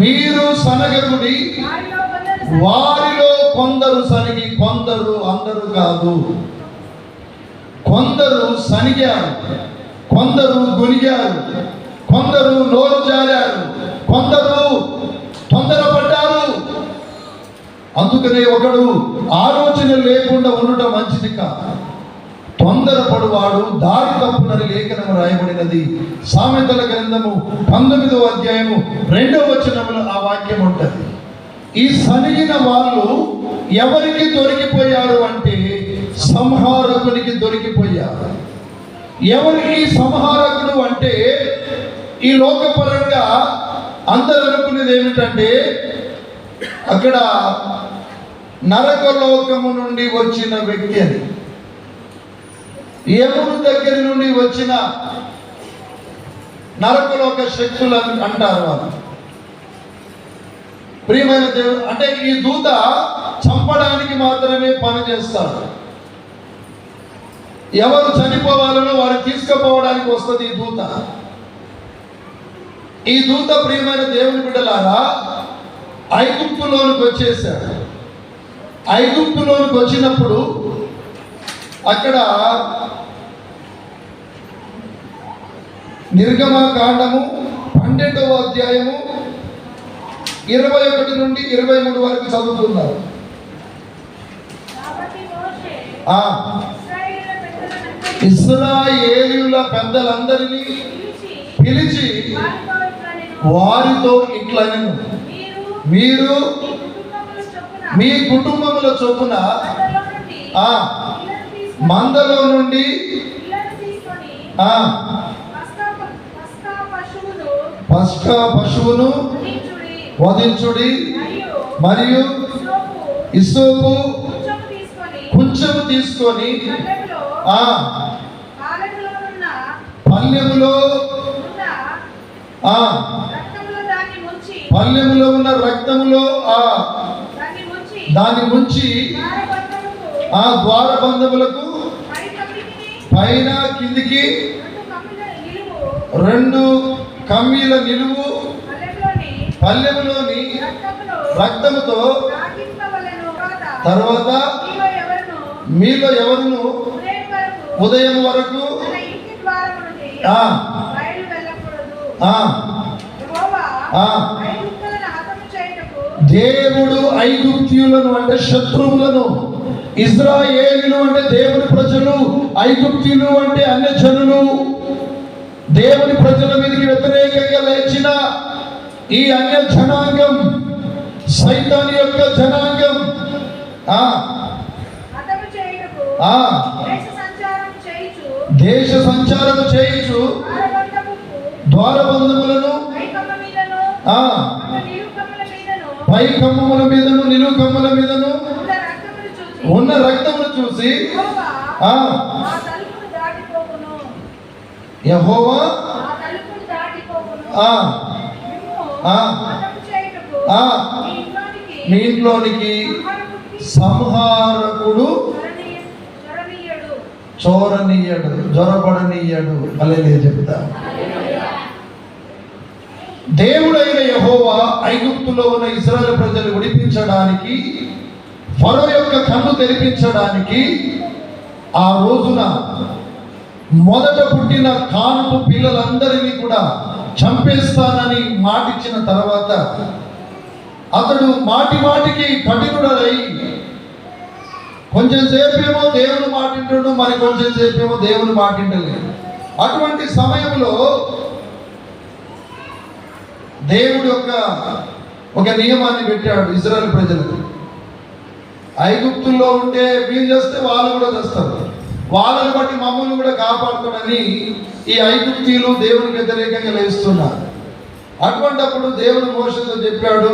మీరు సనగకుడి వారిలో కొందరు వారిలో కొందరు సనిగి కొందరు అందరూ కాదు. కొందరు సనిగారు కొందరు గునిగారు కొందరు నోరు జారారు కొందరు తొందరపడ్డారు. అందుకనే ఒకడు ఆలోచన లేకుండా ఉండటం మంచిది కాదు. తొందరపడువాడు దారి తప్పునని లేఖనము రాయబడినది. సామెతల గ్రంథము పంతొమ్మిదవ అధ్యాయము రెండవ వచనములో ఆ వాక్యం ఉంటుంది. ఈ సనిగిన వాళ్ళు ఎవరికి దొరికిపోయారు అంటే సంహారకునికి దొరికిపోయారు. ఎవరికి సంహారకుడు అంటే ఈ లోకపరంగా అందరు అనుకునేది ఏమిటంటే అక్కడ నరకలోకము నుండి వచ్చిన వ్యక్తి అని. యముడు దగ్గర నుండి వచ్చిన నరకులోక శక్తులు అని అంటారు వాళ్ళు. ప్రియమైన దేవుడు అంటే ఈ దూత చంపడానికి మాత్రమే పని చేస్తాడు. ఎవరు చనిపోవాలనో వారు తీసుకుపోవడానికి వస్తుంది ఈ దూత. ఈ దూత ప్రియమైన దేవుని బిడ్డలారా ఐగుప్తులోనికి వచ్చేసాడు ఐగుప్తులోనికి వచ్చినప్పుడు అక్కడ నిర్గమ కాండము పన్నెండవ అధ్యాయము ఇరవై ఒకటి నుండి ఇరవై మూడు వరకు చదువుతున్నారు. ఇశ్రాయేలు పెద్దలందరినీ పిలిచి వారితో ఇట్లా మీరు మీరు మీ కుటుంబముల చొప్పున మీ కుటుంబముల చొప్పున మందలో నుండి ఆ పిల్లను తీసుకొని మందలో నుండి పిల్లను తీసుకొని ఆ పస్కా పస్కా పష్క పశువును వధించుడి మరియు ఇసోపు కుంచెము తీసుకొని ఆ పల్లెములో ఆ పల్లెములో ఉన్న రక్తంలో ఆ దాన్ని ముంచి ఆ ద్వారబంధములకు పైన కిందికి రెండు కమ్మిల నిలువు పల్లెములోని రక్తముతో తర్వాత మీలో ఎవరును? ఉదయం వరకు దేవుడు ఐగుప్తియులను అంటే శత్రువులను ఇజ్రాయేలీలు అంటే దేవుని ప్రజలు ఐగుప్తియులు అంటే అన్య జనులు దేవుని ప్రజల మీదకి వ్యతిరేకంగా లేచిన ఈ అన్య జనాంగం సైతాన్ యొక్క జనాంగం ఆ ఆ దేశ సంచారం చేయుచు ద్వారబంధములను ఆ పై కమ్మముల మీదను నిలువు కమ్మల మీదను ఉన్న రక్తమును చూసి ఆ యహోవా. మీ ఇంట్లోనికి సంహారకుడు చొరనీయ- చొరనీయడు. జొరబడనీయడు. అలే చెప్తా. దేవుడైన యహోవా ఐగుప్తులో ఉన్న ఇజ్రాయెల్ ప్రజలు విడిపించడానికి ఫరో యొక్క కన్ను తెరిపించడానికి ఆ రోజున మొదట పుట్టిన కాన్పు పిల్లలందరినీ కూడా చంపేస్తానని మాటిచ్చిన తర్వాత అతడు మాటి మాటికి కఠినుడై కొంచెం సేపేమో దేవుని మాటింటాడు మరి కొంచెం సేపేమో దేవుని మాటింటలేదు అటువంటి సమయంలో దేవుడు యొక్క ఒక నియమాన్ని పెట్టాడు ఇజ్రాయెల్ ప్రజలకు. ఐగుప్తుల్లో ఉంటే వీళ్ళు చేస్తే వాళ్ళు కూడా చేస్తారు. వాళ్ళని బట్టి మమ్మల్ని కూడా కాపాడుతాడని ఈ ఐగుప్తీయులు దేవునికి వ్యతిరేకంగా లేస్తున్నారు అటువంటప్పుడు దేవుడు మోసతో చెప్పాడు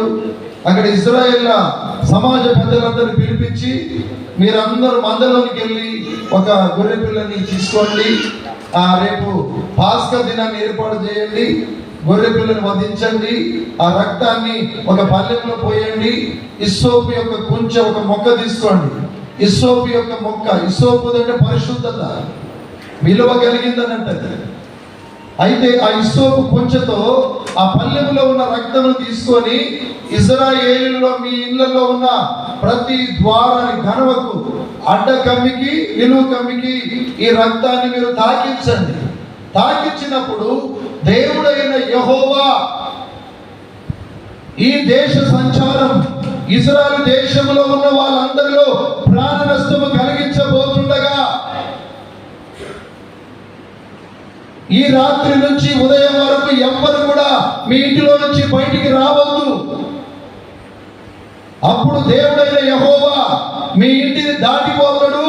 అక్కడ ఇస్రాయేల్ సమాజ పెద్దలందరూ పిలిపించి మీరందరూ మందలోనికి వెళ్ళి ఒక గొర్రె పిల్లని తీసుకోండి. ఆ రేపు పాస్క దినాన్ని ఏర్పాటు చేయండి. గొర్రె పిల్లని వధించండి. ఆ రక్తాన్ని ఒక పల్లెంలో పోయండి. ఇస్సోపు యొక్క కొంచెం ఒక మొక్క తీసుకోండి. ఇసోపు యొక్క మొక్క ఇసోపు అంటే పరిశుద్ధత. విలువ కలిగిందని అంటది అయితే ఆ ఇసోపు కొంచెతో ఆ పల్లెములో ఉన్న రక్తమును తీసుకొని ఇజ్రాయేలులో మీ ఇళ్ళలో ఉన్న ప్రతి ద్వారాన్ని గనవకు అడ్డ కమ్మికి నిలువు కమ్మికి ఈ రక్తాన్ని మీరు తాకించండి. తాకించినప్పుడు దేవుడైన యహోవా ఈ దేశ సంచారం ఇజ్రాయల్ దేశంలో ఉన్న వాళ్ళందరిలో ప్రాణ నష్టము కలిగించబోతుండగా ఈ రాత్రి నుంచి ఉదయం వరకు ఎవ్వరు కూడా మీ ఇంటిలో నుంచి బయటికి రావద్దు. అప్పుడు దేవుడైన యహోవా మీ ఇంటిని దాటిపోతాడు.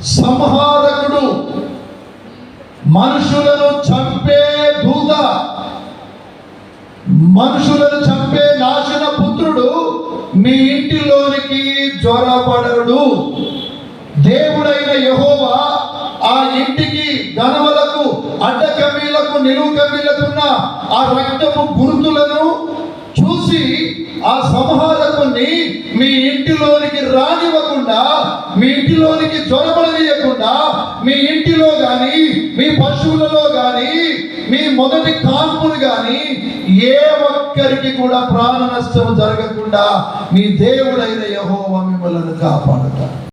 సంహారకుడు మనుషులను చంపే దూత మనుషులను చంపే మీ ఇంటిలోనికి జ్వరపడడు దేవుడైన యహోవా ఆ ఇంటికి గనవలకు అడ్డ నిలువుకమీలకున్న నిలువు ఆ రక్తపు గుర్తులను చూసి ఆ సంహారకుని మీ ఇంటిలోనికి రానివ్వకుండా మీ ఇంటిలోనికి జ్వరపడనీయకుండా మీ ఇంటిలో కానీ మీ పశువులలో మొదటి కాన్పులు గాని ఏ ఒక్కరికి కూడా ప్రాణ నష్టం జరగకుండా మీ దేవుడైన యహోవ మిమ్మల్ని కాపాడుతాడు.